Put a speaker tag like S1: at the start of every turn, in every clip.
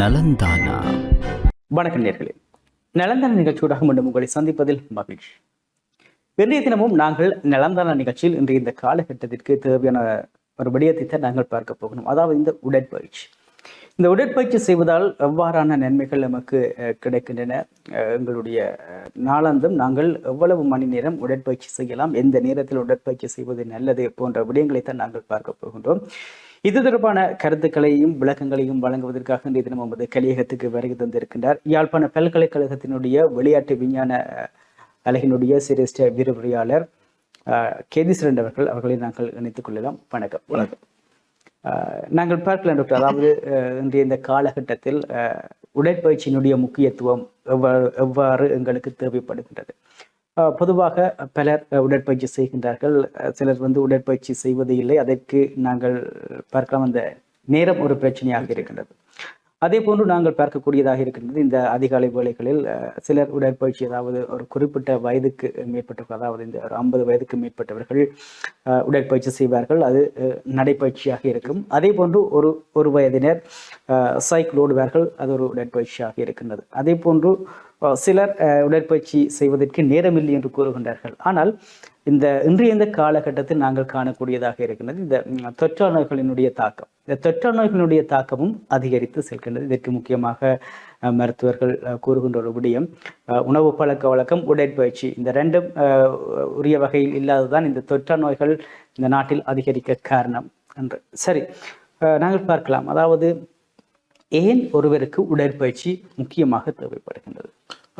S1: நலந்தானா?
S2: வணக்கம் நேர்களே. நலந்தான நிகழ்ச்சியோடாக மீண்டும் உங்களை சந்திப்பதில் மகிழ்ச்சி. இன்றைய தினமும் நாங்கள் நலந்தான நிகழ்ச்சியில் இன்றைய இந்த காலகட்டத்திற்கு தேவையான ஒரு விடயத்தை தான் நாங்கள் பார்க்க போகணும் அதாவது இந்த உடற்பயிற்சி. இந்த உடற்பயிற்சி செய்வதால் எவ்வாறான நன்மைகள் நமக்கு கிடைக்கின்றன? எங்களுடைய அஹ், நாங்கள் எவ்வளவு மணி நேரம் உடற்பயிற்சி செய்யலாம்? எந்த நேரத்தில் உடற்பயிற்சி செய்வது நல்லது? போன்ற விடயங்களை தான் நாங்கள் பார்க்க போகின்றோம். இது தொடர்பான கருத்துக்களையும் விளக்கங்களையும் வழங்குவதற்காக இன்றைய தினம் நமது கலியகத்துக்கு வருகை தந்திருக்கின்றார். யாழ்ப்பாண பல்கலைக்கழகத்தினுடைய விளையாட்டு விஞ்ஞான அலகினுடைய சிரேஷ்ட விரிவுரையாளர் கேதீஸ்வரன் அவர்கள் அவர்களை நாங்கள் இணைத்துக் கொள்ளலாம். வணக்கம். வணக்கம். நாங்கள் பார்க்கலாம் டாக்டர். அதாவது அஹ், இன்றைய இந்த காலகட்டத்தில் அஹ், உடற்பயிற்சியினுடைய முக்கியத்துவம் எவ்வாறு எவ்வாறு எங்களுக்கு தேவைப்படுகின்றது? பொதுவாக பலர் உடற்பயிற்சி செய்கின்றார்கள். சிலர் வந்து உடற்பயிற்சி செய்வது இல்லை அதற்கு நாங்கள் பார்க்கலாம். அந்த நேரம் ஒரு பிரச்சனையாக இருக்கின்றது. அதே போன்று நாங்கள் பார்க்கக்கூடியதாக இருக்கின்றது இந்த அதிகாலை வேலைகளில் சிலர் உடற்பயிற்சி அதாவது ஒரு குறிப்பிட்ட வயதுக்கு மேற்பட்டவர்கள் அதாவது இந்த ஒரு ஐம்பது வயதுக்கு மேற்பட்டவர்கள் உடற்பயிற்சி செய்வார்கள். அது நடைப்பயிற்சியாக இருக்கும். அதே போன்று ஒரு ஒரு வயதினர் சைக்கிள் ஓடுவார்கள். அது ஒரு உடற்பயிற்சியாக இருக்கின்றது. அதே போன்று சிலர் உடற்பயிற்சி செய்வதற்கு நேரமில்லை என்று கூறுகின்றார்கள். ஆனால் இந்த இன்றைய இந்த காலகட்டத்தில் நாங்கள் காணக்கூடியதாக இருக்கின்றது இந்த தொற்றா நோய்களினுடைய தாக்கம். இந்த தொற்றா நோய்களினுடைய தாக்கமும் அதிகரித்து செல்கின்றது. இதற்கு முக்கியமாக மருத்துவர்கள் அஹ், கூறுகின்ற ஒரு விடயம் உணவு பழக்க வழக்கம் உடற்பயிற்சி. இந்த ரெண்டும் உரிய வகையில் இல்லாததுதான் இந்த தொற்றா நோய்கள் இந்த நாட்டில் அதிகரிக்க காரணம் என்று. சரி நாங்கள் பார்க்கலாம். அதாவது ஏன் ஒருவருக்கு உடற்பயிற்சி முக்கியமாக தேவைப்படுகின்றது?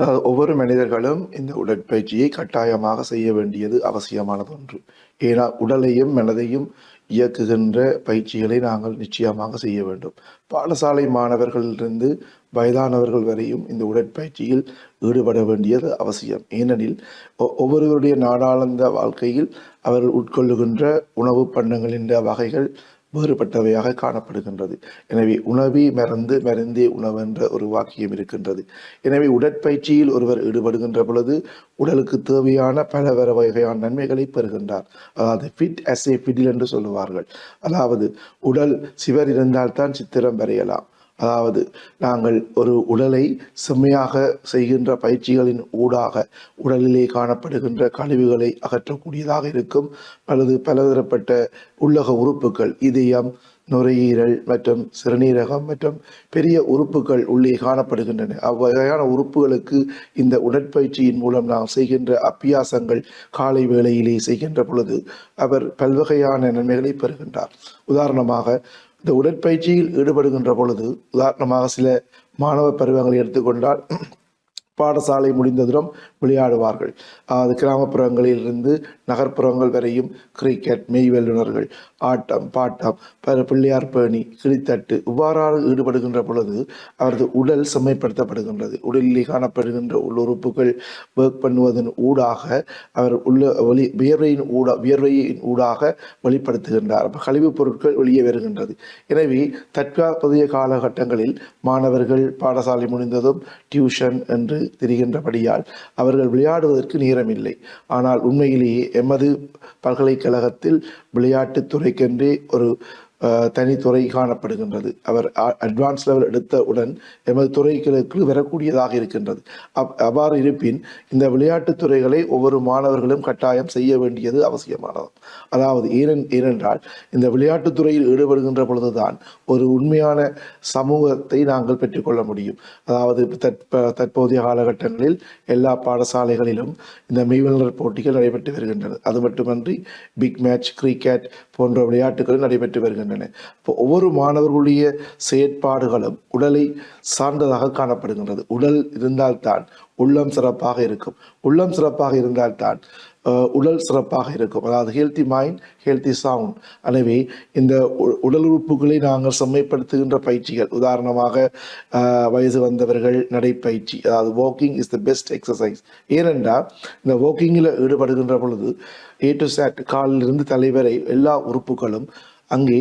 S3: ஒவ்வொரு மனிதர்களும் இந்த உடற்பயிற்சியை கட்டாயமாக செய்ய வேண்டியது அவசியமானது ஒன்று. ஏன்னா உடலையும் மனதையும் இயக்குகின்ற பயிற்சிகளை நாங்கள் நிச்சயமாக செய்ய வேண்டும். பாடசாலை மாணவர்களிலிருந்து வயதானவர்கள் வரையும் இந்த உடற்பயிற்சியில் ஈடுபட வேண்டியது அவசியம். ஏனெனில் ஒ- ஒவ்வொருவருடைய நாடாளந்த வாழ்க்கையில் அவர்கள் உட்கொள்ளுகின்ற உணவு பண்டங்களின் வகைகள் வேறுபட்டவையாக காணப்படுகின்றது. எனவே உணவி மறந்து மருந்தே உணவு என்ற ஒரு வாக்கியம் இருக்கின்றது. எனவே உடற்பயிற்சியில் ஒருவர் ஈடுபடுகின்ற பொழுது உடலுக்கு தேவையான பல வர வகையான நன்மைகளை பெறுகின்றார். அதாவது ஃபிட் அஸ் ஏ ஃபிடில் என்று சொல்லுவார்கள். அதாவது உடல் சிவர் இருந்தால்தான் சித்திரம் வரையலாம். அதாவது நாங்கள் ஒரு உடலை செம்மையாக செய்கின்ற பயிற்சிகளின் ஊடாக உடலிலே காணப்படுகின்ற கழிவுகளை அகற்றக்கூடியதாக இருக்கும். அல்லது பலதரப்பட்ட உள்ளக உறுப்புகள் இதயம் நுரையீரல் மற்றும் சிறுநீரகம் மற்றும் பெரிய உறுப்புகள் உள்ளே காணப்படுகின்றன. அவ்வகையான உறுப்புகளுக்கு இந்த உடற்பயிற்சியின் மூலம் நாம் செய்கின்ற அப்பியாசங்கள் காலை வேளையிலே செய்கின்ற பொழுது அவர் பல்வகையான நன்மைகளை பெறுகின்றார். உதாரணமாக இந்த உடற்பயிற்சியில் ஈடுபடுகின்ற பொழுது உதாரணமாக சில மாணவ பருவங்களை எடுத்துக்கொண்டால் பாடசாலை முடிந்ததும் விளையாடுவார்கள். அது கிராமப்புறங்களில் இருந்து நகர்ப்புறங்கள் வரையும் கிரிக்கெட் மெய் வல்லுநர்கள் ஆட்டம் பாட்டம் பல பிள்ளையார் பேணி கிளித்தட்டு இவ்வாறாக ஈடுபடுகின்ற பொழுது அவரது உடல் செம்மைப்படுத்தப்படுகின்றது. உடலிலே காணப்படுகின்ற உள்ளுறுப்புகள் ஒர்க் பண்ணுவதன் ஊடாக அவர் உள்ள ஒளி வியர்வையின் ஊடா வியர்வையின் ஊடாக வெளிப்படுத்துகின்றார். கழிவுப் பொருட்கள் வெளியே வருகின்றது. எனவே தற்காப்பதைய காலகட்டங்களில் மாணவர்கள் பாடசாலை முடிந்ததும் டியூஷன் என்று திரிகின்றபடியால் அவர்கள் விளையாடுவதற்கு நேரமில்லை. ஆனால் உண்மையிலேயே எமது பல்கலைக்கழகத்தில் விளையாட்டுத் துறைக்கென்றே ஒரு தனித்துறை காணப்படுகின்றது. அவர் அட்வான்ஸ் லெவல் எடுத்தவுடன் எமது துறைகளுக்கு வரக்கூடியதாக இருக்கின்றது. அப் அவ்வாறு இருப்பின் இந்த விளையாட்டுத் துறைகளை ஒவ்வொரு மாணவர்களும் கட்டாயம் செய்ய வேண்டியது அவசியமானது. அதாவது ஏனென் ஏனென்றால் இந்த விளையாட்டுத் துறையில் ஈடுபடுகின்ற பொழுதுதான் ஒரு உண்மையான சமூகத்தை நாங்கள் பெற்றுக்கொள்ள முடியும். அதாவது தற்ப தற்போதைய காலகட்டங்களில் எல்லா பாடசாலைகளிலும் இந்த மெய்வல்னர் போட்டிகள் நடைபெற்று வருகின்றன. அது மட்டுமன்றி பிக் மேட்ச் கிரிக்கெட் போன்ற விளையாட்டுகளும் நடைபெற்று வருகின்றன. இப்போ ஒவ்வொரு மாணவர்களுடைய செயற்பாடுகளும் உடலை சார்ந்ததாக காணப்படுகின்றது. உடல் இருந்தால்தான் உள்ளம் சிறப்பாக இருக்கும். உள்ளம் சிறப்பாக இருந்தால்தான் உடல் சிறப்பாக இருக்கும். அதாவது ஹெல்த்தி மைண்ட் ஹெல்த்தி சவுண்ட் எனவே இந்த உ- உடல் உறுப்புகளை நாங்கள் செம்மைப்படுத்துகின்ற பயிற்சிகள் உதாரணமாக வயது வந்தவர்கள் நடைப்பயிற்சி அதாவது walking is the best exercise ஏனென்றால் இந்த வாக்கிங்கில் ஈடுபடுகின்ற பொழுது ஏ டு சேட் காலிலிருந்து தலைவரை எல்லா உறுப்புகளும் அங்கே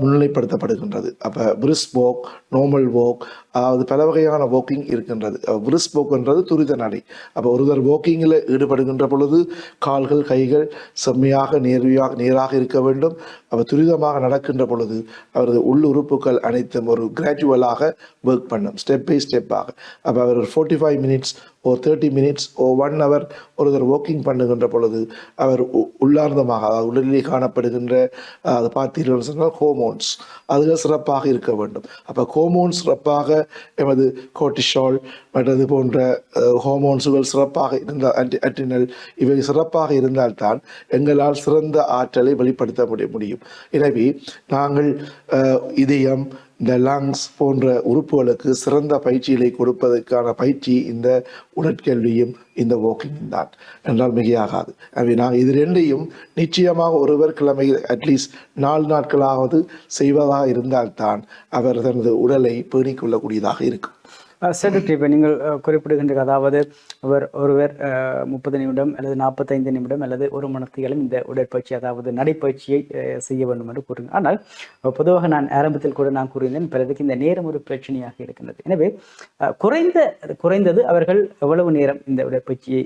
S3: முன்னிலைப்படுத்தப்படுகின்றது. அப்போ பிரிஸ்போக் நோமல் வாக் அதாவது பல வகையான வாக்கிங் இருக்கின்றது. விரிஸ் போக்குன்றது துரித நடை. அப்போ ஒருவர் வாக்கிங்கில் ஈடுபடுகின்ற பொழுது கால்கள் கைகள் செம்மையாக நேர்வியாக நேராக இருக்க வேண்டும். அவர் துரிதமாக நடக்கின்ற பொழுது அவரது உள் உறுப்புகள் அனைத்தும் ஒரு கிராஜுவலாக ஒர்க் பண்ணும். ஸ்டெப் பை ஸ்டெப்பாக அப்போ அவர் ஃபோர்ட்டி ஃபைவ் மினிட்ஸ் ஓ தேர்ட்டி மினிட்ஸ் ஓ ஒன் ஹவர் ஒருத்தர் வாக்கிங் பண்ணுகின்ற பொழுது அவர் உ- உள்ளார்ந்தமாக அதாவது உடலிலே காணப்படுகின்ற அதை அது பார்த்தீர்கள் சொன்னால் ஹோமோன்ஸ் அதுகள் சிறப்பாக இருக்க வேண்டும். அப்போ ஹோமோன்ஸ் சிறப்பாக எமது கோட்டிஷால் மற்றது போன்ற ஹோமோன்ஸுகள் சிறப்பாக இருந்தால் அட்டி அட்டினல் இவை சிறப்பாக இருந்தால்தான் எங்களால் சிறந்த ஆற்றலை வெளிப்படுத்த முடிய முடியும். எனவே நாங்கள் இதயம் இந்த லங்ஸ் போன்ற உறுப்புகளுக்கு சிறந்த பயிற்சிகளை கொடுப்பதற்கான பயிற்சி இந்த உடற்கல்வியும் இந்த வாக்கிங் தான். என்றால் மிகையாகாது. எனவே நான் இது ரெண்டையும் நிச்சயமாக ஒருவர் கிழமையில் அட்லீஸ்ட் நாலு நாட்களாவது செய்வதாக இருந்தால்தான் அவர் தனது உடலை பேணிக்கொள்ளக்கூடியதாக இருக்கும்.
S2: செக்ரட்டரி இப்போ நீங்கள் குறிப்பிடுகின்ற அதாவது அவர் ஒருவர் முப்பது நிமிடம் அல்லது நாற்பத்தைந்து நிமிடம் அல்லது ஒரு மணத்திகளும் இந்த உடற்பயிற்சி அதாவது நடைப்பயிற்சியை செய்ய வேண்டும் என்று கூறுங்க ஆனால் பொதுவாக நான் ஆரம்பத்தில் கூட நான் கூறியிருந்தேன் பிறகு இந்த நேரம் ஒரு பிரச்சனையாக இருக்கின்றது. எனவே குறைந்த குறைந்தது அவர்கள் எவ்வளவு நேரம் இந்த உடற்பயிற்சியை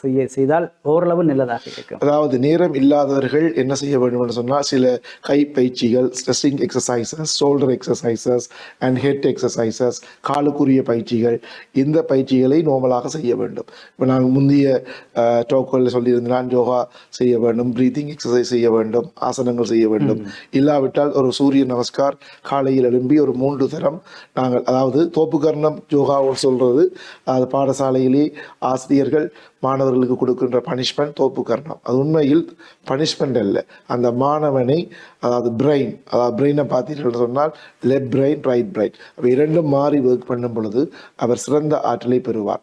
S2: செய்ய செய்தால் ஓரளவு நல்லதாக இருக்கும்.
S3: அதாவது நேரம் இல்லாதவர்கள் என்ன செய்ய வேண்டும் என்று சொன்னால் சில கை பயிற்சிகள் stretching exercises shoulder exercises and head exercises காலுக்குரிய பயிற்சி பயிற்சிகள் இந்த பயிற்சிகளை நோமலாக செய்ய வேண்டும். இப்போ நாங்கள் முந்தைய டோக்கோவில் சொல்லியிருந்தேன் யோகா செய்ய வேண்டும் ப்ரீத்திங் எக்ஸசைஸ் செய்ய வேண்டும் ஆசனங்கள் செய்ய வேண்டும். இல்லாவிட்டால் ஒரு சூரிய நமஸ்கார் காலையில் எழும்பி ஒரு மூன்று தரம் நாங்கள் அதாவது தோப்புக்கர்ணம் யோகா சொல்றது அது பாடசாலையிலே ஆசிரியர்கள் மாணவர்களுக்கு கொடுக்கின்ற பனிஷ்மெண்ட் தோப்பு கர்ணம். அது உண்மையில் பனிஷ்மெண்ட் அல்ல. அந்த மாணவனை அதாவது பிரெயின் அதாவது பிரெயினை பார்த்தீர்கள் சொன்னால் லெஃப்ட் பிரெயின் ரைட் பிரெயின் அப்போ இரண்டும் மாறி ஒர்க் பண்ணும் பொழுது அவர் சிறந்த ஆற்றலை பெறுவார்.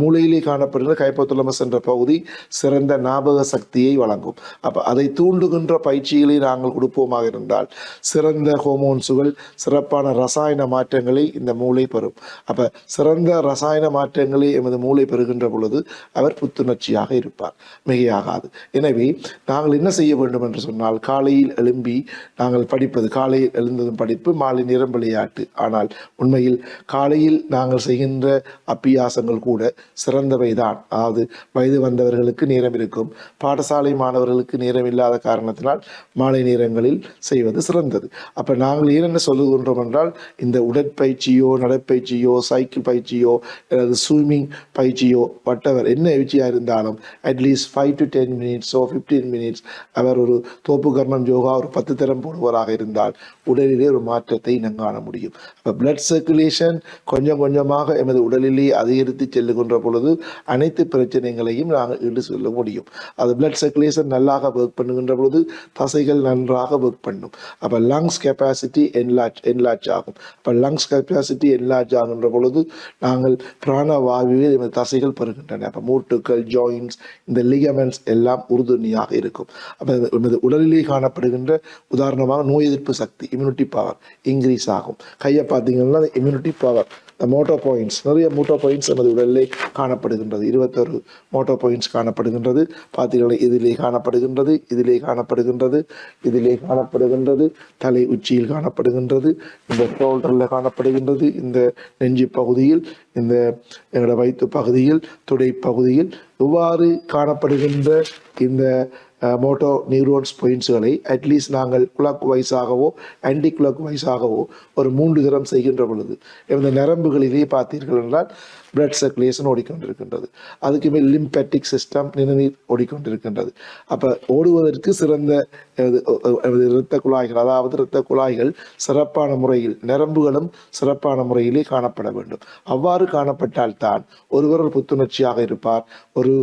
S3: மூளையிலே காணப்படுகிற கைப்பத்துலமஸ் என்ற பகுதி சிறந்த ஞாபக சக்தியை வழங்கும். அப்போ அதை தூண்டுகின்ற பயிற்சிகளை நாங்கள் கொடுப்போமாக இருந்தால் சிறந்த ஹோமோன்ஸுகள் சிறப்பான ரசாயன மாற்றங்களை இந்த மூளை பெறும். அப்போ சிறந்த ரசாயன மாற்றங்களை எமது மூளை பெறுகின்ற பொழுது அவர் புத்துணர்ச்சியாக இருப்பார். மிகையாகாது. எனவே நாங்கள் என்ன செய்ய வேண்டும் என்று சொன்னால் காலையில் எழும்பி நாங்கள் படிப்பது காலையில் எழுந்ததும் படிப்பு மாலை நேரம் விளையாட்டு. ஆனால் உண்மையில் காலையில் நாங்கள் செய்கின்ற அப்பியாசங்கள் கூட சிறந்தவை தான் அதாவது வயது வந்தவர்களுக்கு நேரம் இருக்கும் பாடசாலை மாணவர்களுக்கு நேரம் இல்லாத காரணத்தினால் மாலை நேரங்களில் செய்வது சிறந்தது. அப்போ நாங்கள் என்னென்ன சொல்லுகின்றோம் என்றால் இந்த உடற்பயிற்சியோ நடைப்பயிற்சியோ சைக்கிள் பயிற்சியோ அல்லது ஸ்விம்மிங் பயிற்சியோ வட்டவர் என்ன பயிற்சியாக இருந்தாலும் at least five to ten மினிட்ஸோ fifteen minutes அவர் ஒரு தோப்பு கர்மம் யோகா ஒரு பத்து தரம் போடுவராக இருந்தால் உடலிலே ஒரு மாற்றத்தை இனம் காண முடியும். அப்போ பிளட் சர்க்குலேஷன் கொஞ்சம் கொஞ்சமாக எமது உடலிலே அதிகரித்து செல்லுகின்ற பொழுது அனைத்து பிரச்சனைகளையும் நாங்கள் ஈடு சொல்ல முடியும். அது பிளட் சர்க்குலேஷன் நல்லாக ஒர்க் பண்ணுகின்ற பொழுது தசைகள் நன்றாக ஒர்க் பண்ணும். அப்போ லங்ஸ் கெப்பாசிட்டி என்லார்ஜ் என்லார்ஜ் ஆகும். அப்போ லங்ஸ் கெப்பாசிட்டி என்லார்ஜ் ஆகின்ற பொழுது நாங்கள் பிராணவாயுவில் எமது தசைகள் பெறுகின்றன. அப்போ மூட்டுக்கள் ஜாயின்ஸ் இந்த லிகமெண்ட்ஸ் எல்லாம் உறுதுணையாக இருக்கும். அப்போ எமது உடலிலே காணப்படுகின்ற உதாரணமாக நோய் எதிர்ப்பு சக்தி. இம்யூனிட்டி பவர் இன்க்ரீஸ் ஆகும். கையை பார்த்தீங்கன்னா இம்யூனிட்டி பவர் இந்த மோட்டோ பாயிண்ட்ஸ் நிறைய மோட்டோ பாயிண்ட்ஸ் நமது உடலிலே காணப்படுகின்றது. இருபத்தொரு மோட்டோ பாயிண்ட்ஸ் காணப்படுகின்றது. பார்த்தீங்கன்னா இதிலே காணப்படுகின்றது இதிலே காணப்படுகின்றது இதிலே காணப்படுகின்றது தலை உச்சியில் காணப்படுகின்றது இந்த ஷோல்டரில் காணப்படுகின்றது இந்த நெஞ்சு பகுதியில் இந்த எங்களோட வயிற்று பகுதியில் துடை பகுதியில் இவ்வாறு காணப்படுகின்ற இந்த மோட்டோ நியூரோன்ஸ் பாயிண்ட்ஸ்களை அட்லீஸ்ட் நாங்கள் குலாக் வைஸாகவோ ஆன்டி குலாக் வைஸாகவோ ஒரு மூன்று தரம் செய்கின்ற பொழுது இந்த நரம்புகளிலே பார்த்தீர்கள் என்றால் பிளட் சர்க்குலேஷன் ஓடிக்கொண்டிருக்கின்றது. அதுக்கு மேல் லிம்பேட்டிக் சிஸ்டம் நிணநீர் ஓடிக்கொண்டிருக்கின்றது. அப்போ ஓடுவதற்கு சிறந்த இரத்த குழாய்கள் அதாவது இரத்த குழாய்கள் சிறப்பான முறையில் நரம்புகளும் சிறப்பான முறையிலே காணப்பட வேண்டும். அவ்வாறு காணப்பட்டால் தான் ஒருவர் ஒரு புத்துணர்ச்சியாக இருப்பார் ஒரு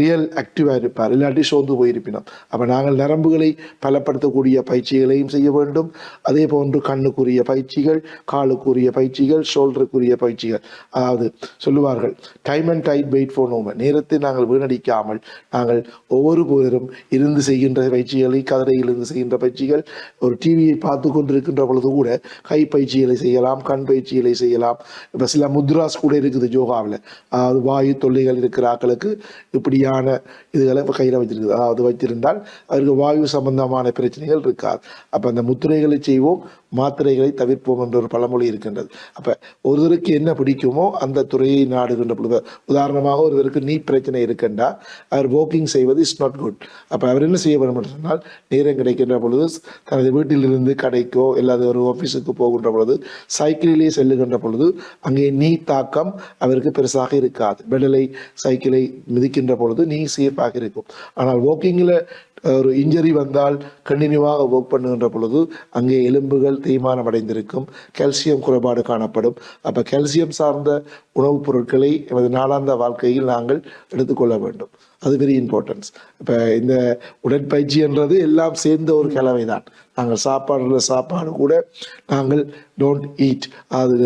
S3: ரியல் ஆக்டிவாக இருப்பார் இல்லாட்டி சோர்ந்து போயிருப்பினோம். அப்போ நாங்கள் நரம்புகளை பலப்படுத்தக்கூடிய பயிற்சிகளையும் செய்ய வேண்டும். அதே போன்று கண்ணுக்குரிய பயிற்சிகள் காலுக்குரிய பயிற்சிகள் ஷோல்டருக்குரிய பயிற்சிகள். அதாவது சொல்லுவார்கள். Time and tide wait for none நேரத்தை நாங்கள் வீணடிக்காமல் நாங்கள் ஒவ்வொரு பேரும் இருந்து செய்கின்ற பயிற்சிகளை கதிரையில் இருந்து செய்கின்ற பயிற்சிகள் ஒரு டிவியை பார்த்து கொண்டிருக்கின்ற பொழுது கூட கை பயிற்சிகளை செய்யலாம் கண் பயிற்சிகளை செய்யலாம். இப்போ சில முத்ராஸ் கூட இருக்குது யோகாவில் அதாவது வாயு தொல்லைகள் இருக்கிற ஆக்களுக்கு இப்படியான இதுகளை இப்போ கையில் வச்சிருக்குது அதாவது வைத்திருந்தால் அவருக்கு வாயு சம்பந்தமான பிரச்சனைகள் இருக்காது. அப்போ அந்த முத்திரைகளை செய்வோம் மாத்திரைகளை தவிர்ப்போம் என்ற ஒரு பழமொழி இருக்கின்றது. அப்போ ஒருவருக்கு என்ன பிடிக்குமோ அந்த துறையை நாடுகின்ற பொழுது உதாரணமாக ஒருவருக்கு நீ பிரச்சனை இருக்கின்றா அவர் வாக்கிங் செய்வது இஸ் நாட் குட் அப்போ அவர் என்ன செய்ய வேண்டும் என்று சொன்னால் நேரம் கிடைக்கின்ற பொழுது தனது வீட்டிலிருந்து கடைக்கோ இல்லாத ஒரு ஆஃபீஸுக்கு போகின்ற பொழுது சைக்கிளிலே செல்லுகின்ற பொழுது அங்கே நீ தாக்கம் அவருக்கு பெருசாக இருக்காது. பெடலை சைக்கிளை மிதிக்கின்ற பொழுது நீ சேஃபாக இருக்கும். ஆனால் வாக்கிங்கில் ஒரு இன்ஜரி வந்தால் கண்டினியூவாக ஒர்க் பண்ணுகின்ற பொழுது அங்கே எலும்புகள் தேய்மானம் அடைந்திருக்கும் கால்சியம் குறைபாடு காணப்படும். அப்போ கால்சியம் சார்ந்த உணவுப் பொருட்களை எமது நாளாந்த வாழ்க்கையில் நாங்கள் எடுத்துக்கொள்ள வேண்டும். அது வெரி இம்பார்ட்டன்ஸ் இப்போ இந்த உடற்பயிற்சி என்றது எல்லாம் சேர்ந்த ஒரு கலவை தான் நாங்கள் சாப்பாடுல சாப்பாடு கூட நாங்கள் டோன்ட் ஈட் அது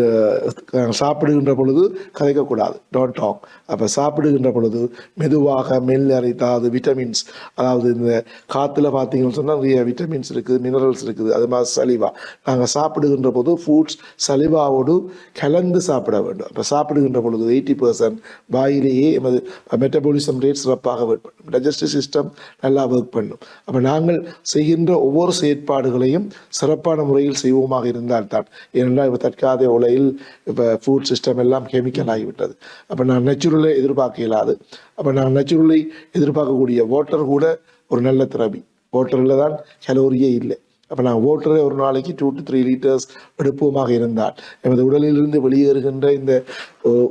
S3: நாங்கள் சாப்பிடுகின்ற பொழுது கதைக்கக்கூடாது. டோன்ட் டாக் அப்போ சாப்பிடுகின்ற பொழுது மெதுவாக மெல் அரைத்தாது விட்டமின்ஸ் அதாவது இந்த காற்றுல பார்த்தீங்கன்னு சொன்னால் நிறைய விட்டமின்ஸ் இருக்குது மினரல்ஸ் இருக்குது. அது மாதிரி சலிவா. நாங்கள் சாப்பிடுகின்ற போது ஃபுட்ஸ் சலிவாவோடு கலந்து சாப்பிட வேண்டும். அப்போ சாப்பிடுகின்ற பொழுது எயிட்டி பர்சன்ட் வாயிலேயே எமது மெட்டபாலிசம் ரேட் சிறப்பாக ஒர்க் பண்ணும். டைஜஸ்டிவ் சிஸ்டம் நல்லா ஒர்க் பண்ணும். அப்போ நாங்கள் செய்கின்ற ஒவ்வொரு செயற்பாடு செயற்பாடுகளையும் சிறப்பான முறையில் செய்வோமாக இருந்தால்தான் ஏனென்றால் இப்போ தற்காத உலையில் இப்போ ஃபுட் சிஸ்டம் எல்லாம் கெமிக்கல் ஆகிவிட்டது. அப்போ நான் நேச்சுரலை எதிர்பார்க்க இயலாது. அப்போ நான் நேச்சுரலை எதிர்பார்க்கக்கூடிய வாட்டர் கூட ஒரு நல்ல திறமை. வாட்டரில் தான் கலோரியே இல்லை. அப்போ நான் ஓட்டுற ஒரு நாளைக்கு டூ டு த்ரீ லிட்டர்ஸ் எடுப்போமாக இருந்தால். எமது உடலிலிருந்து வெளியேறுகின்ற இந்த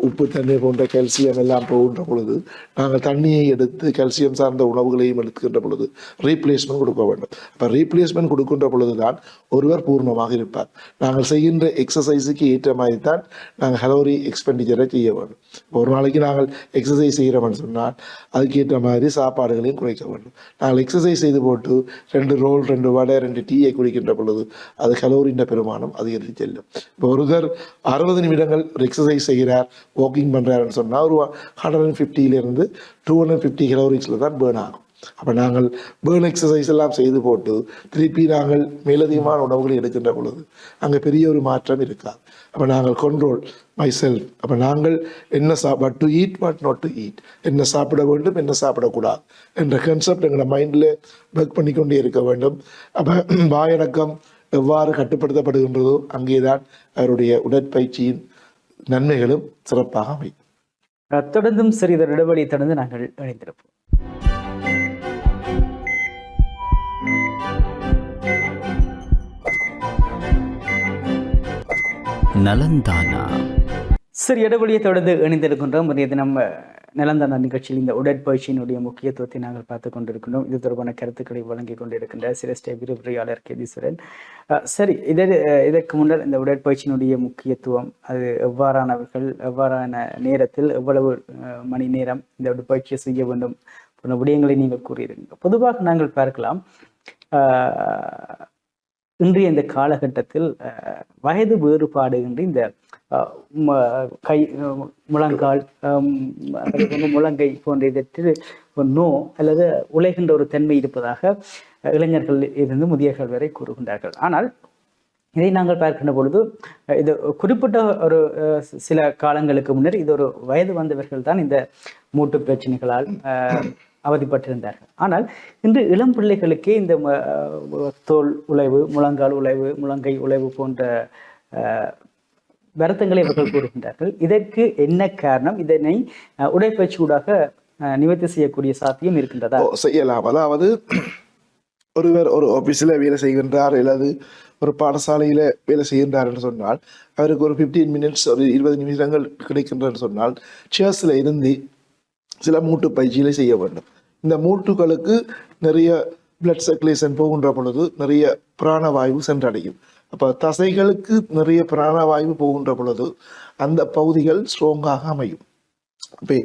S3: உப்பு தண்ணீர் போன்ற கால்சியம் எல்லாம் போகின்ற பொழுது நாங்கள் தண்ணியை எடுத்து கால்சியம் சார்ந்த உணவுகளையும் எடுத்துக்கின்ற பொழுது ரீப்ளேஸ்மெண்ட் கொடுக்க வேண்டும். அப்போ ரீப்ளேஸ்மெண்ட் கொடுக்கின்ற பொழுது தான் ஒருவர் பூர்ணமாக இருப்பார். நாங்கள் செய்கின்ற எக்ஸசைஸுக்கு ஏற்ற மாதிரி தான் நாங்கள் கலோரி எக்ஸ்பெண்டிச்சரை செய்ய வேண்டும். ஒரு நாளைக்கு நாங்கள் எக்ஸசைஸ் செய்கிறோம்னு சொன்னால் அதுக்கேற்ற மாதிரி சாப்பாடுகளையும் குறைக்க வேண்டும். நாங்கள் எக்ஸசைஸ் செய்து போட்டு ரெண்டு ரோல் ரெண்டு வடை ரெண்டு டீயை குடிக்கின்ற பொழுது அது கலோரியின் பெருமானம் அதிகரித்து செல்லும். இப்போ ஒருவர் அறுபது நிமிடங்கள் ஒரு எக்ஸசைஸ் செய்கிறார் வாக்கிங் பண்ணுறாருன்னு சொன்னால் ஒரு ஹண்ட்ரட் அண்ட் ஃபிஃப்டியிலேருந்து டூ ஹண்ட்ரட் ஃபிஃப்டி கலோரிஸில் தான் பேர்ன் ஆகும். அப்போ நாங்கள் பேர்ன் எக்ஸசைஸ் எல்லாம் செய்து போட்டு திருப்பி நாங்கள் மேலதிகமான உணவுகளை எடுக்கின்ற பொழுது அங்கே பெரிய ஒரு மாற்றம் இருக்காது. அப்போ நாங்கள் கண்ட்ரோல் மை செல்ஃப் அப்போ நாங்கள் என்ன சா to eat what not to eat என்ன சாப்பிட வேண்டும் என்ன சாப்பிடக்கூடாது என்ற கன்செப்ட் எங்களோட மைண்டில் ஒர்க் பண்ணிக்கொண்டே இருக்க வேண்டும். அப்போ வாயடக்கம் எவ்வாறு கட்டுப்படுத்தப்படுகின்றதோ அங்கேதான் அவருடைய உடற்பயிற்சியின் நன்மைகளும் சிறப்பாக அமையும்.
S2: தொடர்ந்தும் சிறிதொரு இடைவெளி தொடர்ந்து நாங்கள் இணைந்திருப்போம்.
S1: நலந்தானா?
S2: சரி இடைவெளியை தொடர்ந்து இணைந்திருக்கின்றோம். இன்றைய தினம் நலந்தானா நிகழ்ச்சியில் இந்த உடற்பயிற்சியினுடைய முக்கியத்துவத்தை நாங்கள் பார்த்து கொண்டிருக்கின்றோம். இது தொடர்பான கருத்துக்களை வழங்கி கொண்டிருக்கின்ற சிரஸ்டே விரிவுரையாளர் கேதீஸ்வரன் சரி இதை இதற்கு முன்னர் இந்த உடற்பயிற்சியினுடைய முக்கியத்துவம் அது எவ்வாறானவர்கள் எவ்வாறான நேரத்தில் எவ்வளவு மணி நேரம் இந்த உடற்பயிற்சியை செய்ய வேண்டும் போன்ற விடயங்களை நீங்கள் கூறியிருக்கீங்க பொதுவாக நாங்கள் பார்க்கலாம் இன்றைய இந்த காலகட்டத்தில் அஹ், வயது வேறுபாடு என்று இந்த கை முழங்கால் முழங்கை போன்ற இதற்கு நோ அல்லது உழைகின்ற ஒரு தன்மை இருப்பதாக இளைஞர்கள் இருந்து முதியர்கள் வரை கூறுகின்றார்கள். ஆனால் இதை நாங்கள் பார்க்கின்ற பொழுது இது குறிப்பிட்ட ஒரு அஹ், சில காலங்களுக்கு முன்னர் இது ஒரு வயது வந்தவர்கள் தான் இந்த மூட்டு பிரச்சனைகளால் அவதிப்பட்டிருந்தார்கள். ஆனால் இன்று இளம் பிள்ளைகளுக்கே இந்த ம- தோல் உழைவு முழங்கால் உழைவு முழங்கை உழைவு போன்ற வருத்தங்களை அவர்கள் கூறுகின்றார்கள். இதற்கு என்ன காரணம்? இதனை உடைப்பயிற்சியூடாக உடற்பயிற்சி ஊடாக நிவர்த்தி செய்யக்கூடிய சாத்தியம் இருக்கின்றதா?
S3: செய்யலாம். அதாவது ஒருவர் ஒரு ஆஃபீஸில் வேலை செய்கின்றார் அல்லது ஒரு பாடசாலையில் வேலை செய்கின்றார் என்று சொன்னால் அவருக்கு ஒரு ஃபிஃப்டீன் மினிட்ஸ் ஒரு இருபது நிமிடங்கள் கிடைக்கின்றன்னு சொன்னால் சேர்ஸில் இருந்து சில மூட்டு பயிற்சிகளை செய்ய வேண்டும். இந்த மூட்டுகளுக்கு நிறைய பிளட் சர்க்குலேஷன் போகின்ற பொழுது நிறைய பிராணவாயு சென்றடையும். அப்போ தசைகளுக்கு நிறைய பிராணவாயு போகின்ற பொழுது அந்த பகுதிகள் ஸ்ட்ராங்காக அமையும். இப்போ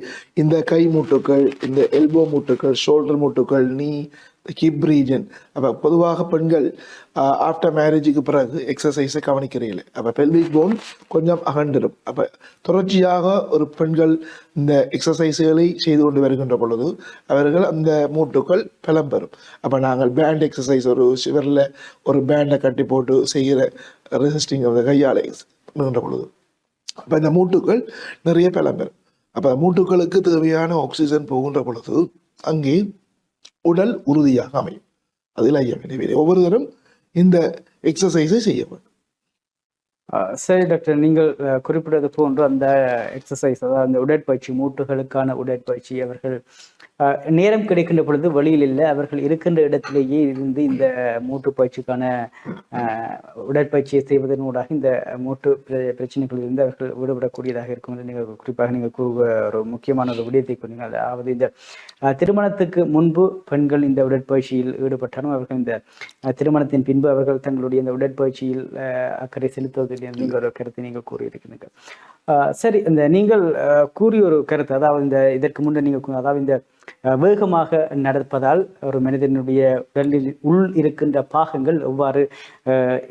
S3: இந்த கை மூட்டுக்கள் இந்த எல்போ மூட்டுக்கள் ஷோல்டர் மூட்டுக்கள் நீ ஹிப் ரீஜன் அப்போ பொதுவாக பெண்கள் ஆஃப்டர் மேரேஜுக்கு பிறகு எக்ஸசைஸை கவனிக்கிறீர்கள். அப்போ பெல்விக் போன் கொஞ்சம் அகண்டிடும் அப்போ தொடர்ச்சியாக ஒரு பெண்கள் இந்த எக்ஸசைஸ்களை செய்து கொண்டு வருகின்ற பொழுது அவர்கள் அந்த மூட்டுக்கள் பலம் பெறும் அப்போ நாங்கள் பேண்ட் எக்ஸசைஸ் ஒரு சிவரில் ஒரு பேண்டை கட்டி போட்டு செய்கிற ரெசிஸ்டிங் அந்த கையாலை பண்ணுகின்ற பொழுது அப்போ இந்த மூட்டுக்கள் நிறைய பலம் பெறும் அப்போ மூட்டுக்களுக்கு தேவையான ஆக்சிஜன் போகின்ற பொழுது அங்கே உடல் உறுதியாக அமையும். அதில் ஐயம் ஒவ்வொருத்தரும் இந்த எக்ஸசைஸை செய்ய வேண்டும்.
S2: சரி டாக்டர் நீங்கள் குறிப்பிட்டது போன்று அந்த எக்ஸசைஸ் அதாவது அந்த உடற்பயிற்சி மூட்டுகளுக்கான உடற்பயிற்சி அவர்கள் நேரம் கிடைக்கின்ற பொழுது வழியில் இல்லை. அவர்கள் இருக்கின்ற இடத்திலேயே இருந்து இந்த மூட்டு பயிற்சிக்கான அஹ், உடற்பயிற்சியை செய்வதனூடாக இந்த மூட்டு பிர- பிரச்சனைகளில் இருந்து அவர்கள் விடுபடக்கூடியதாக இருக்கும் என்று நீங்கள் குறிப்பாக நீங்கள் கூறுவ ஒரு முக்கியமான ஒரு விடயத்தை சொன்னீங்க அதாவது இந்த அஹ், திருமணத்துக்கு முன்பு பெண்கள் இந்த உடற்பயிற்சியில் ஈடுபட்டாலும் அவர்கள் இந்த திருமணத்தின் பின்பு அவர்கள் தங்களுடைய இந்த உடற்பயிற்சியில் அஹ், அக்கறை செலுத்துவதில்லை நீங்கள் ஒரு கருத்தை நீங்கள் கூறியிருக்கிறீர்கள். சரி இந்த நீங்கள் அஹ், கூறிய ஒரு கருத்து அதாவது இந்த இதற்கு முன்னே நீங்கள் அதாவது இந்த அஹ், வேகமாக நடப்பதால் ஒரு மனிதனுடைய உடலில் உள் இருக்கின்ற பாகங்கள் எவ்வாறு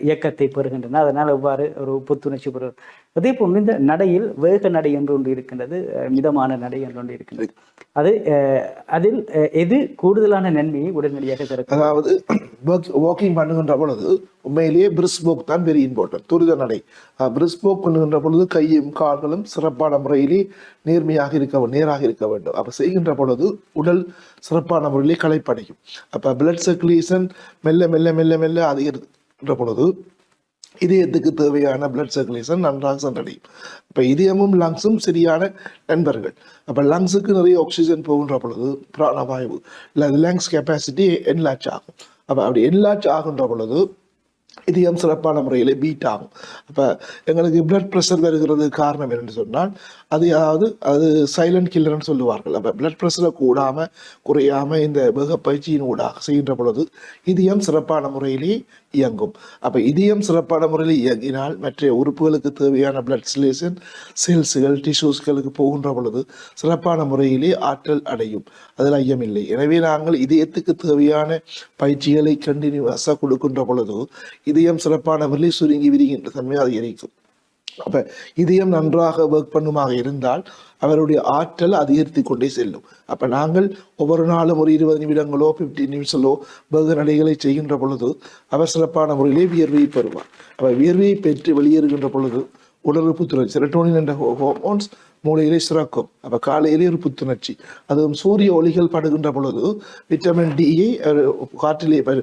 S2: இயக்கத்தை பெறுகின்றன அதனால் எவ்வாறு ஒரு புத்துணர்ச்சி பெறுகிறது அதே போன்று இந்த நடையில் வேக நடை என்று ஒன்று இருக்கின்றது மிதமான நடை என்று ஒன்று இருக்கின்றது. அது அதில் எது கூடுதலான நன்மையை உடனடியாக தரும்
S3: அதாவது வாக்கிங் பண்ணுகின்ற பொழுது உண்மையிலேயே பிரிஸ்போக் தான் வெரி இம்பார்ட்டன்ட் துரித நடை. பிரிஸ்போக் பண்ணுகின்ற பொழுது கையும் கால்களும் சிறப்பான முறையிலே நேர்மையாக இருக்க நேராக இருக்க வேண்டும். அப்போ செய்கின்ற பொழுது உடல் சிறப்பான முறையிலே களைப்படையும். அப்போ பிளட் சர்க்குலேஷன் மெல்ல மெல்ல மெல்ல மெல்ல அதிகரிக்கின்ற பொழுது இதயத்துக்கு தேவையான பிளட் சர்க்குலேஷன் நன்றாக சென்றடையும். அப்போ இதயமும் லங்ஸும் சரியான நண்பர்கள். அப்போ லங்ஸுக்கு நிறைய ஆக்சிஜன் போகின்ற பொழுது பிராணவாயு இல்லை லங்ஸ் கெப்பாசிட்டி என்லாச் ஆகும். அப்போ அப்படி என்லாச் ஆகின்ற பொழுது இதயம் சிறப்பான முறையில் பீட் ஆகும். அப்போ எங்களுக்கு பிளட் ப்ரெஷர் வருகிறது காரணம் என்னென்னு சொன்னால் அது அதாவது அது சைலண்ட் கில்லர்னு சொல்லுவார்கள். அப்போ பிளட் ப்ரெஷரை கூடாமல் குறையாமல் இந்த வேக பயிற்சியின் ஊடாக செய்கின்ற பொழுது இதயம் சிறப்பான முறையிலே இயங்கும். அப்போ இதயம் சிறப்பான முறையில் இயங்கினால் மற்ற உறுப்புகளுக்கு தேவையான பிளட் சிலேஷன் செல்ஸுகள் டிஷ்யூஸ்களுக்கு போகின்ற பொழுது சிறப்பான முறையிலே ஆற்றல் அடையும். அதில் ஐயமில்லை. எனவே நாங்கள் இதயத்துக்கு தேவையான பயிற்சிகளை கண்டினியூஸாக கொடுக்கின்ற பொழுது இதயம் சிறப்பான முறையில் சுருங்கி விரிகின்ற தன்மை அதிகரிக்கும். அப்போ இதயம் நன்றாக ஒர்க் பண்ணுமாக இருந்தால் அவருடைய ஆற்றல் அதிகரித்து கொண்டே செல்லும். அப்போ நாங்கள் ஒவ்வொரு நாளும் ஒரு இருபது நிமிடங்களோ பிப்டீன் நிமிஷங்களோ வெகு நடைகளை செய்கின்ற பொழுது அவர் சிறப்பான முறையிலே வியர்வையை பெறுவார். அவர் வியர்வையை பெற்று வெளியேறுகின்ற பொழுது உடல் புத்துணர்ச்சி செரட்டோனின் என்ற ஹோமோன்ஸ் மூளையிலே சிறக்கும் அப்போ காலையிலே ஒரு புத்துணர்ச்சி. அதுவும் சூரிய ஒளிகள் படுகின்ற பொழுது விட்டமின் டியை காற்றிலே ப-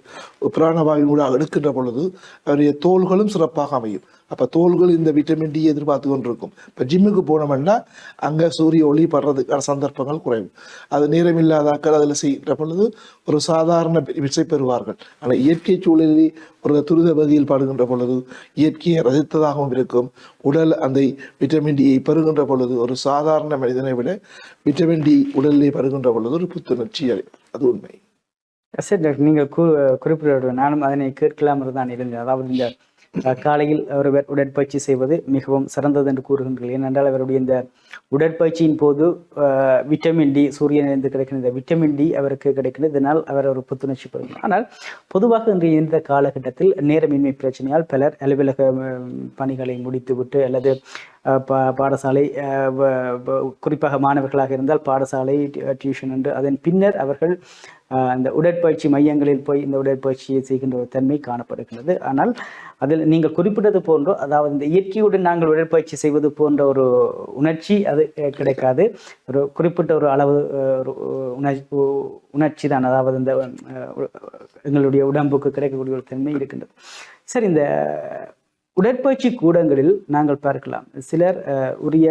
S3: பிராணவாயு கூட எடுக்கின்ற பொழுது அவருடைய தோள்களும் சிறப்பாக அமையும். அப்போ தோள்கள் இந்த விட்டமின் டி எதிர்பார்த்து கொண்டிருக்கும் இப்போ ஜிம்முக்கு போனோம்னா அங்கே சூரிய ஒளி படுறதுக்கான சந்தர்ப்பங்கள் குறையும் அது நேரம் இல்லாதாக்கள் அதில் செய்கின்ற பொழுது ஒரு சாதாரண விசை பெறுவார்கள். ஆனால் இயற்கை சூழலில் ஒரு துரித பகுதியில் பாடுகின்ற பொழுது இயற்கையை ரசித்ததாகவும் இருக்கும். உடல் அந்த விட்டமின் டியை பெறுகின்ற பொழுது ஒரு சாதாரண மனிதனை விட விட்டமின் டி உடலிலே பெறுகின்ற பொழுது ஒரு புத்துணர்ச்சி அது உண்மை.
S2: சரி டாக்டர் நீங்கள் கு குறிப்பிட நானும் அதனை கேட்கலாம் தான் இருந்தேன். அதாவது இந்த காலையில் ஒருவர் உடற்பயிற்சி செய்வது மிகவும் சிறந்தது என்று கூறுகின்றீர்கள். ஏனென்றால் அவருடைய இந்த உடற்பயிற்சியின் போது விட்டமின் டி சூரியனிலிருந்து கிடைக்கிற இந்த விட்டமின் டி அவருக்கு கிடைக்கிறது. இதனால் அவர் ஒரு புத்துணர்ச்சி பெறுகிறார். ஆனால் பொதுவாக இன்றைய இந்த காலகட்டத்தில் நேரமின்மை பிரச்சனையால் பலர் அலுவலக பணிகளை முடித்துவிட்டு அல்லது பா பாடசாலை குறிப்பாக மாணவர்களாக இருந்தால் பாடசாலை டியூஷன் என்று அதன் பின்னர் அவர்கள் அந்த உடற்பயிற்சி மையங்களில் போய் இந்த உடற்பயிற்சியை செய்கின்ற ஒரு தன்மை காணப்படுகிறது ஆனால் அதில் நீங்கள் குறிப்பிட்டது போன்றோ அதாவது இந்த இயற்கையுடன் நாங்கள் உடற்பயிற்சி செய்வது போன்ற ஒரு உணர்ச்சி அது கிடைக்காது. ஒரு குறிப்பிட்ட ஒரு அளவு உணர்ச்சி உணர்ச்சி தான். அதாவது இந்த எங்களுடைய உடம்புக்கு கிடைக்கக்கூடிய ஒரு தன்மை இருக்கின்றது. சரி இந்த உடற்பயிற்சி கூடங்களில் நாங்கள் பார்க்கலாம். சிலர் உரிய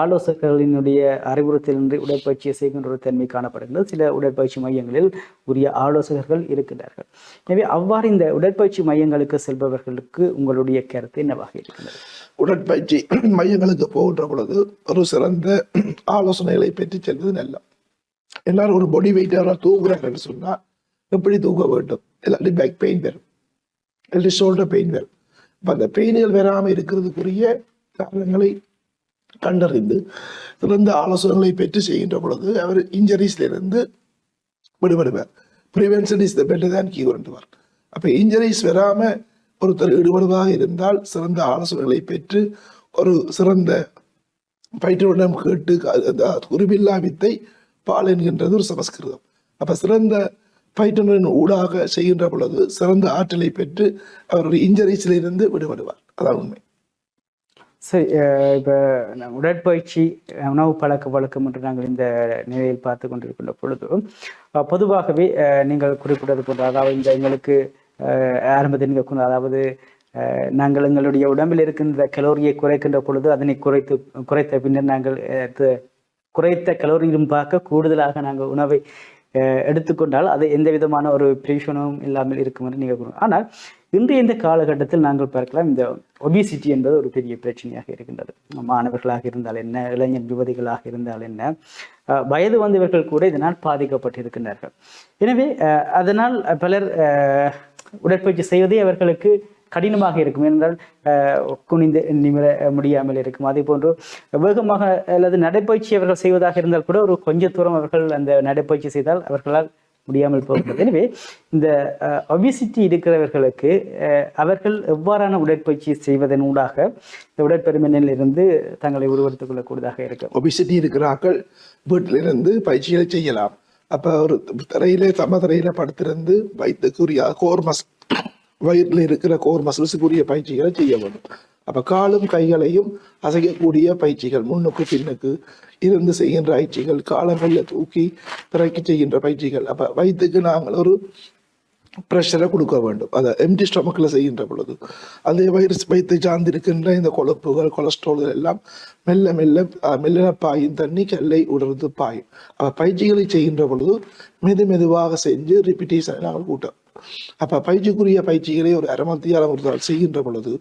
S2: ஆலோசகர்களினுடைய அறிவுறுத்தலின்றி உடற்பயிற்சியை செய்கின்ற ஒரு தன்மை காணப்படுகிறது சில உடற்பயிற்சி மையங்களில் உரிய ஆலோசகர்கள் இருக்கின்றார்கள். எனவே அவ்வாறு இந்த உடற்பயிற்சி மையங்களுக்கு செல்பவர்களுக்கு உங்களுடைய கருத்து என்னவாக இருக்கின்றது?
S3: உடற்பயிற்சி மையங்களுக்கு போகின்ற பொழுது ஒரு சிறந்த ஆலோசனைகளை பெற்று செல்வது நல்ல எல்லாரும் ஒரு பொடி வெயிட்டாக தூங்குறாங்கன்னு சொன்னா எப்படி தூங்க வேண்டும்? இல்லாட்டி பேக் பெயின் வரும். இல்லாட்டி ஷோல்டர் பெயின் வரும். இப்போ அந்த பெயின்கள் வராமல் இருக்கிறதுக்குரிய காரணங்களை கண்டறிந்து சிறந்த ஆலோசனைகளை பெற்று செய்கின்ற பொழுது அவர் இன்ஜரிஸ்லேருந்து விடுபடுவார். Prevention is the better than கியூர்ன்றுவார் அப்போ இன்ஜரிஸ் வராமல் ஒருத்தர் ஈடுபடுவதாக இருந்தால் சிறந்த ஆலோசனைகளை பெற்று ஒரு சிறந்த பயிற்றுவிடம் கேட்டு அந்த குருவில்லா வித்தை பால் என்கின்றது ஒரு சமஸ்கிருதம். அப்போ சிறந்த பயிற்றுனரின் ஊடாக செய்கின்ற பொழுது சிறந்த ஆற்றலை பெற்று அவர் ஒரு இருந்து விடுபடுவார். அதான் உண்மை.
S2: சரி இப்போ உடற்பயிற்சி உணவு பழக்க வழக்கம் என்று நாங்கள் இந்த நிலையில் பார்த்து கொண்டிருக்கின்ற பொழுது பொதுவாகவே நீங்கள் குறிப்பிட்டது போன்ற அதாவது இந்த எங்களுக்கு ஆரம்பத்தில் நீங்கள் கொண்டு அதாவது நாங்கள் எங்களுடைய உடம்பில் இருக்கின்ற கலோரியை குறைக்கின்ற பொழுது அதனை குறைத்து குறைத்த பின்னர் நாங்கள் குறைத்த கலோரியும் பார்க்க கூடுதலாக நாங்கள் உணவை எடுத்துக்கொண்டால் அது எந்த விதமான ஒரு பிரிஷனும் இல்லாமல் இருக்கும் என்று நீங்கள் கூறுங்க ஆனால் இன்றைய இந்த காலகட்டத்தில் நாங்கள் பார்க்கலாம் இந்த ஒபிசிட்டி என்பது ஒரு பெரிய பிரச்சனையாக இருக்கின்றது. மாணவர்களாக இருந்தால் என்ன இளைஞர் யுவதிகளாக இருந்தால் என்ன வயது வந்தவர்கள் கூட இதனால் பாதிக்கப்பட்டிருக்கின்றார்கள். எனவே அதனால் பலர் உடற்பயிற்சி செய்வதே அவர்களுக்கு கடினமாக இருக்கும். என்றால் குனிந்து நிமிர முடியாமல் இருக்கும். அதே போன்று வேகமாக அல்லது நடைப்பயிற்சி அவர்கள் செய்வதாக இருந்தால் கூட ஒரு கொஞ்ச தூரம் அவர்கள் அந்த நடைப்பயிற்சி செய்தால் அவர்களால் முடியாமல் போகிறது எனவே இந்த ஒபிசிட்டி இருக்கிறவர்களுக்கு அஹ், அவர்கள் எவ்வாறான உடற்பயிற்சி செய்வதன் ஊடாக இந்த உடற்பெருமனில் இருந்து தங்களை உருவெடுத்துக் கொள்ளக்கூடியதாக இருக்கும்.
S3: ஒபிசிட்டி இருக்கிறார்கள் வீட்டிலிருந்து பயிற்சிகளை செய்யலாம். அப்ப ஒரு தரையில சமதரையில படுத்திருந்து வயிற்றுக்குரிய கோர் மஸ் வயிற்றில் இருக்கிற கோர் மசில்ஸுக்குரிய பயிற்சிகளை செய்ய வேண்டும். அப்போ காலும் கைகளையும் அசைக்கக்கூடிய பயிற்சிகள் முன்னுக்கு பின்னுக்கு இருந்து செய்கின்ற பயிற்சிகள் காலங்களில் தூக்கி திறக்கி செய்கின்ற பயிற்சிகள். அப்போ வயிற்றுக்கு நாங்கள் ஒரு ப்ரெஷரை கொடுக்க வேண்டும். அதை எம்டி ஸ்டொமக்கில் செய்கின்ற பொழுது அதே வைரஸ் வைத்து சார்ந்திருக்கின்ற இந்த கொழுப்புகள் கொலஸ்ட்ரால் எல்லாம் மெல்ல மெல்ல மெல்ல பாயும் தண்ணி கல்லை உடர்ந்து பாயும். அப்போ பயிற்சிகளை செய்கின்ற பொழுது மெது மெதுவாக செஞ்சு ரிப்பீட்டேஷன் நாங்கள் கூட்டம். அப்ப பயிற்சிக்குரிய பயிற்சிகளை ஒரு அரை மத்தியாலம் ஒரு நாள் செய்கின்ற பொழுது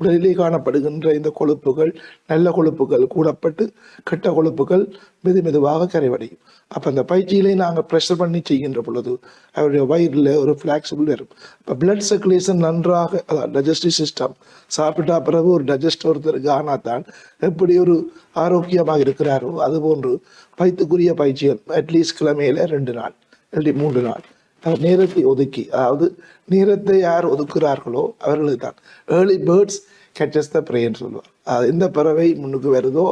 S3: உடலிலே காணப்படுகின்ற இந்த கொழுப்புகள் நல்ல கொழுப்புகள் கூடப்பட்டு கெட்ட கொழுப்புகள் மெது மெதுவாக கரைவடையும். அப்ப அந்த பயிற்சிகளை நாங்கள் ப்ரெஷர் பண்ணி செய்கின்ற பொழுது அவருடைய வயிறில் ஒரு ஃபிளாக்சிபிள் இருக்கும். இப்போ பிளட் சர்க்குலேஷன் நன்றாக அதான் டைஜஸ்டிவ் சிஸ்டம் சாப்பிட்டா பிறகு ஒரு டைஜஸ்ட் ஒருத்தருக்கு தான் எப்படி ஒரு ஆரோக்கியமாக இருக்கிறாரோ அதுபோன்று பயிற்சிக்குரிய பயிற்சிகள் அட்லீஸ்ட் கிழமையில ரெண்டு நாள் இல்லாட்டி மூன்று நாள். நேரத்தை ஒதுக்கி அதாவது நேரத்தை யார் ஒதுக்குறார்களோ அவர்களுக்கு தான் ஏர்லி பேர்ட்ஸ் கேச்சஸ் த ப்ரேன்னு சொல்லுவார் எந்த பறவை முன்னுக்கு வருதோ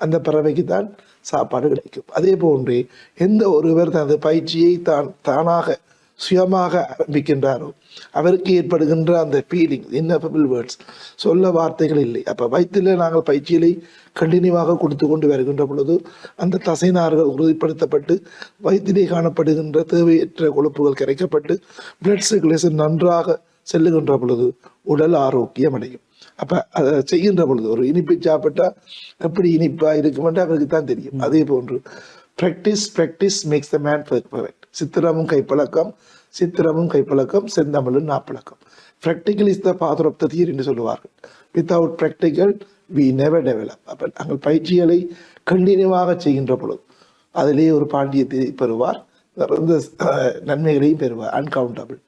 S3: அந்த பறவைக்கு தான் சாப்பாடு கிடைக்கும். அதே போன்றே எந்த ஒருவர் தனது பயிற்சியை தான் தானாக சுயமாக ஆரம்பிக்கின்றாரோ? அவருக்கு ஏற்படுகின்ற அந்த ஃபீலிங் இன்னபிள் வேர்ட்ஸ் சொல்ல வார்த்தைகள் இல்லை. அப்போ வயிற்றில் நாங்கள் பயிற்சிகளை கண்டினியூவாக கொடுத்து கொண்டு வருகின்ற பொழுது அந்த தசைநார்கள் உறுதிப்படுத்தப்பட்டு வயிற்றிலே காணப்படுகின்ற தேவையற்ற கொழுப்புகள் கரைக்கப்பட்டு பிளட் சர்க்குலேஷன் நன்றாக செல்லுகின்ற பொழுது உடல் ஆரோக்கியம் அடையும். அப்ப அதை செய்கின்ற பொழுது ஒரு இனிப்பு சாப்பிட்டா எப்படி இனிப்பா இருக்குமென்று அவருக்கு தான் தெரியும் அதே போன்று practice practice makes the man perfect சித்திரமும் கைப்பழக்கம் சித்திரமும் கைப்பழக்கம் செந்தமிழும் நாப்பழக்கம். Practical is the father of the theory என்று சொல்லுவார்கள். Without practical we never develop அப்போ நாங்கள் பயிற்சிகளை கண்டினியூவாக செய்கின்ற பொழுது அதிலேயே ஒரு பாண்டியத்தை பெறுவார் நன்மைகளையும் பெறுவார். அன்கவுண்டபிள்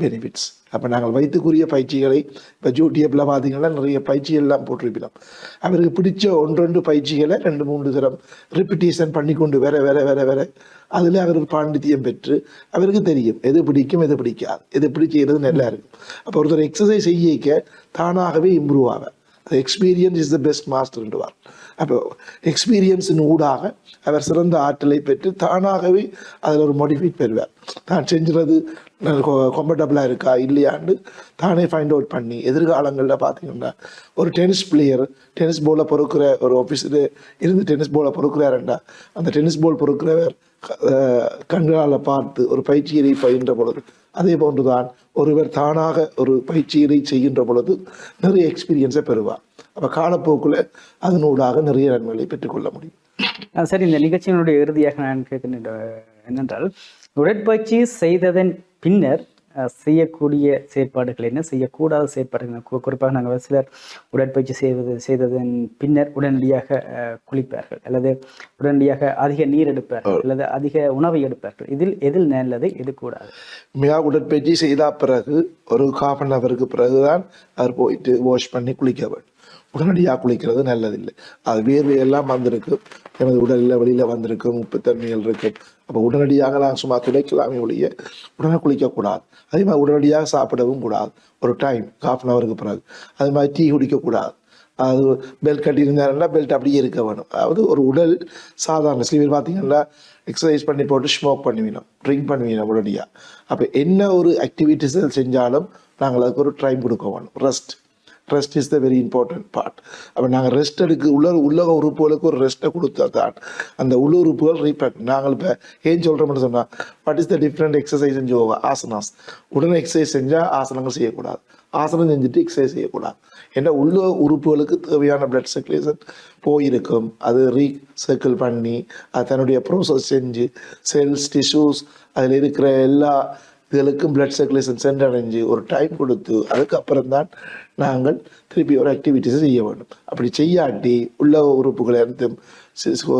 S3: பெனிஃபிட்ஸ் அப்போ நாங்கள் வைத்துக்குரிய பயிற்சிகளை இப்போ யூடியூப்பில் பார்த்தீங்கன்னா நிறைய பயிற்சிகள்லாம் எல்லாம் அவருக்கு பிடிச்ச ஒன்றொன்று பயிற்சிகளை ரெண்டு மூன்று தரம் ரிப்பிட்டேஷன் பண்ணி கொண்டு வர வர வர வர அதில் அவர் பாண்டித்யம் பாண்டித்தியம் பெற்று அவருக்கு தெரியும். எது பிடிக்கும் எது பிடிக்காது. எது எப்படி நல்லா இருக்கும். அப்போ ஒருத்தர் எக்ஸசைஸ் செய்யிக்க தானாகவே இம்ப்ரூவ் ஆவார். எக்ஸ்பீரியன்ஸ் இஸ் த பெஸ்ட் மாஸ்டர்ன்றவார் அப்போ எக்ஸ்பீரியன்ஸின் ஊடாக அவர் சிறந்த ஆற்றலை பெற்று தானாகவே அதில் ஒரு மோட்டிவேட் பெறுவார். தான் செஞ்சுறது கம்ஃபர்டபுளாக இருக்கா இல்லையான்னு தானே ஃபைண்ட் அவுட் பண்ணி எதிர்காலங்களில் பார்த்தீங்கன்னா ஒரு டென்னிஸ் பிளேயர் டென்னிஸ் போலை பொறுக்கிற ஒரு ஆஃபீஸில் இருந்து டென்னிஸ் போலை பொறுக்கிறாருண்டா அந்த டென்னிஸ் பால் பொறுக்கிறவர் கண்களால் பார்த்து ஒரு பயிற்சியை பயின்ற பொழுது அதே போன்றுதான் ஒருவர் தானாக ஒரு பயிற்சியை செய்கின்ற பொழுது நிறைய எக்ஸ்பீரியன்ஸை பெறுவார். அப்போ காலப்போக்கில் அதனூடாக நிறைய நன்மைகளை பெற்றுக்கொள்ள முடியும்.
S2: சரி இந்த நிகழ்ச்சியினுடைய இறுதியாக நான் கேட்கின்ற என்னென்றால் உடற்பயிற்சி செய்ததன் பின்னர் செய்யக்கூடிய செயற்பாடுகள் என்ன செய்யக்கூடாத செயற்பாடுகள் குறிப்பாக நாங்கள் சிலர் உடற்பயிற்சி செய்வது செய்ததன் பின்னர் உடனடியாக குளிப்பார்கள் அல்லது உடனடியாக அதிக நீர் எடுப்பார்கள் அல்லது அதிக உணவை எடுப்பார்கள். இதில் எதில் நல்லது எது கூடாது
S3: மியா உடற்பயிற்சி செய்த பிறகு ஒரு காஃப் அன் ஹவருக்கு பிறகுதான் அவர் போயிட்டு வாஷ் பண்ணி குளிக்க வேண்டும். உடனடியாக குளிக்கிறது நல்லதில்லை. அது வேர்வையெல்லாம் வந்திருக்கும் எனது உடலில் வெளியில் வந்திருக்கும் உப்புத்தன்மைகள் இருக்கும் அப்போ உடனடியாக நான் சும்மா துடைக்கலாமே ஒழிய உடனே குளிக்கக்கூடாது அதே மாதிரி உடனடியாக சாப்பிடவும் கூடாது. ஒரு டைம் ஹாஃப் அன் ஹவருக்கு பிறகு. அது மாதிரி டீ குடிக்கக்கூடாது அது பெல்ட் கட்டியிருந்தாருன்னா பெல்ட் அப்படியே இருக்க வேணும். அதாவது ஒரு உடல் சாதாரண சில பேர் பார்த்தீங்கன்னா எக்ஸசைஸ் பண்ணி போட்டு ஸ்மோக் பண்ணுவீனோம் ட்ரிங்க் பண்ணுவீனோம் உடனடியாக அப்போ என்ன ஒரு ஆக்டிவிட்டிஸ் செஞ்சாலும் நாங்கள் அதுக்கு ஒரு டைம் கொடுக்க வேணும். Rest rest is the very important part அப்போ நாங்கள் ரெஸ்ட் எடுக்க உள்ள உள்ளக உறுப்புகளுக்கு ஒரு ரெஸ்ட்டை கொடுத்தா தான் அந்த உள்ள உறுப்புகள் ரீபேக் நாங்கள் இப்போ ஏன் சொல்கிறோம்னு சொன்னால் what is the different exercise yoga asanas உடனே எக்ஸசைஸ் செஞ்சால் ஆசனங்கள் செய்யக்கூடாது. ஆசனம் செஞ்சுட்டு எக்ஸசைஸ் செய்யக்கூடாது. ஏன்னா உள்ள உறுப்புகளுக்கு தேவையான பிளட் சர்க்குலேஷன் போயிருக்கும். அது ரீசர்க்கிள் பண்ணி அது தன்னுடைய ப்ரோசஸ் செஞ்சு செல்ஸ் டிஷ்யூஸ் அதில் இருக்கிற எல்லா இதுகளுக்கும் பிளட் சர்க்குலேஷன் சென்றடைஞ்சு ஒரு டைம் கொடுத்து அதுக்கப்புறம் தான் நாங்கள் திருப்பி ஒரு ஆக்டிவிட்டிஸை செய்ய வேண்டும். அப்படி செய்யாட்டி உள்ள உறுப்புகள் இருந்தும்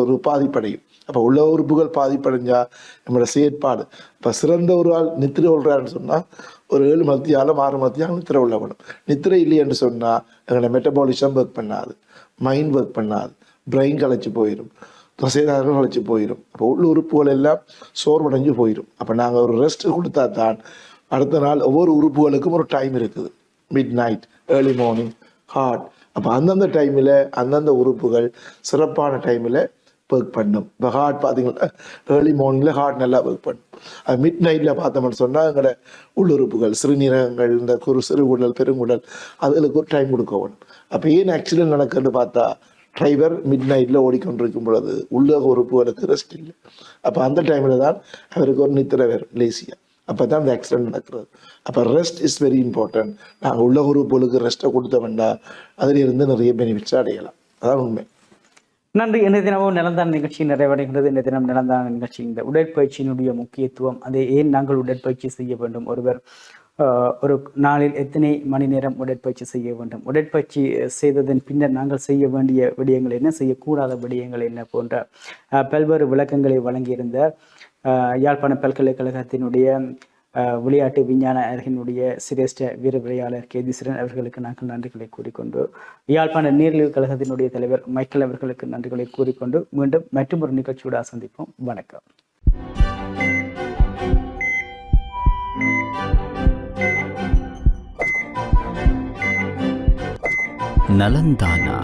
S3: ஒரு பாதிப்படையும். அப்போ உள்ள உறுப்புகள் பாதிப்படைஞ்சால் நம்மளோட செயற்பாடு. இப்போ சிறந்த ஒரு ஆள் நித்திரை கொள்றாருன்னு சொன்னால் ஒரு ஏழு மத்தியாலும் ஆறு மத்தியாலும் நித்திரை உள்ள வேணும். நித்திரை இல்லைன்னு சொன்னால் எங்களோட மெட்டபாலிசம் ஒர்க் பண்ணாது. மைண்ட் ஒர்க் பண்ணாது. பிரெயின் கலைச்சி போயிடும் தசைதாரர்கள் கலைச்சி போயிடும் அப்போ உள்ள உறுப்புகள் எல்லாம் சோர்வடைஞ்சு போயிடும் அப்போ நாங்கள் ஒரு ரெஸ்ட் கொடுத்தா தான் அடுத்த நாள் ஒவ்வொரு உறுப்புகளுக்கும் ஒரு டைம் இருக்குது. Midnight early morning heart அப்போ அந்தந்த டைமில் அந்தந்த உறுப்புகள் சிறப்பான டைமில் ஒர்க் பண்ணும். இப்போ ஹார்ட் பார்த்தீங்கன்னா ஏர்லி மார்னிங்கில் ஹார்ட் நல்லா ஒர்க் பண்ணும். அது மிட் நைட்டில் பார்த்தோம்னு சொன்னால் எங்களோட உள்ளுறுப்புகள் சிறுநீரகங்கள் இந்த குறு சிறுகுடல் பெருங்குடல் அதுகளுக்கு ஒரு டைம் கொடுக்க வேணும். அப்போ ஏன் ஆக்சிடென்ட் நடக்குதுன்னு பார்த்தா டிரைவர் மிட் நைட்டில் ஓடிக்கொண்டிருக்கும் பொழுது உள்ளக உறுப்புகளுக்கு ரெஸ்ட் இல்லை. அப்போ அந்த டைமில் தான் அவருக்கு ஒரு நித்திர வரும் லேசியாக அப்போ தான் அந்த ஆக்சிடென்ட் நடக்கிறது. அப்போ ரெஸ்ட் இஸ் வெரி இம்பார்ட்டன்ட் நாங்கள் உள்ள உறுப்புகளுக்கு ரெஸ்ட்டை கொடுத்த வேண்டாம் அதிலிருந்து நிறைய பெனிஃபிட்ஸ் அடையலாம். அதான் உண்மை.
S2: நன்றி. இந்த தினமும் நிலந்தான நிகழ்ச்சி நிறைவடைகிறது. இந்த தினம் நிலந்தான நிகழ்ச்சி. இந்த உடற்பயிற்சியினுடைய முக்கியத்துவம் அதை ஏன் நாங்கள் உடற்பயிற்சி செய்ய வேண்டும்? ஒருவர் ஒரு நாளில் எத்தனை மணி நேரம் உடற்பயிற்சி செய்ய வேண்டும்? உடற்பயிற்சி செய்ததன் பின்னர் நாங்கள் செய்ய வேண்டிய விடயங்கள் என்ன? செய்யக்கூடாத விடயங்கள் என்ன? போன்ற பல்வேறு விளக்கங்களை வழங்கியிருந்த யாழ்ப்பாண பல்கலைக்கழகத்தினுடைய விளையாட்டு விஞ்ஞான அரங்கினுடைய சிரேஷ்ட வீர விளையாளர் கேதீஸ்வரன் அவர்களுக்கு நாங்கள் நன்றிகளை கூறிக்கொண்டு யாழ்ப்பாண நீர்நிலை கழகத்தினுடைய தலைவர் மைக்கேல் அவர்களுக்கு நன்றிகளை கூறிக்கொண்டு மீண்டும் மற்றொரு நிகழ்ச்சியோட சந்திப்போம். வணக்கம்.
S1: நலந்தானா.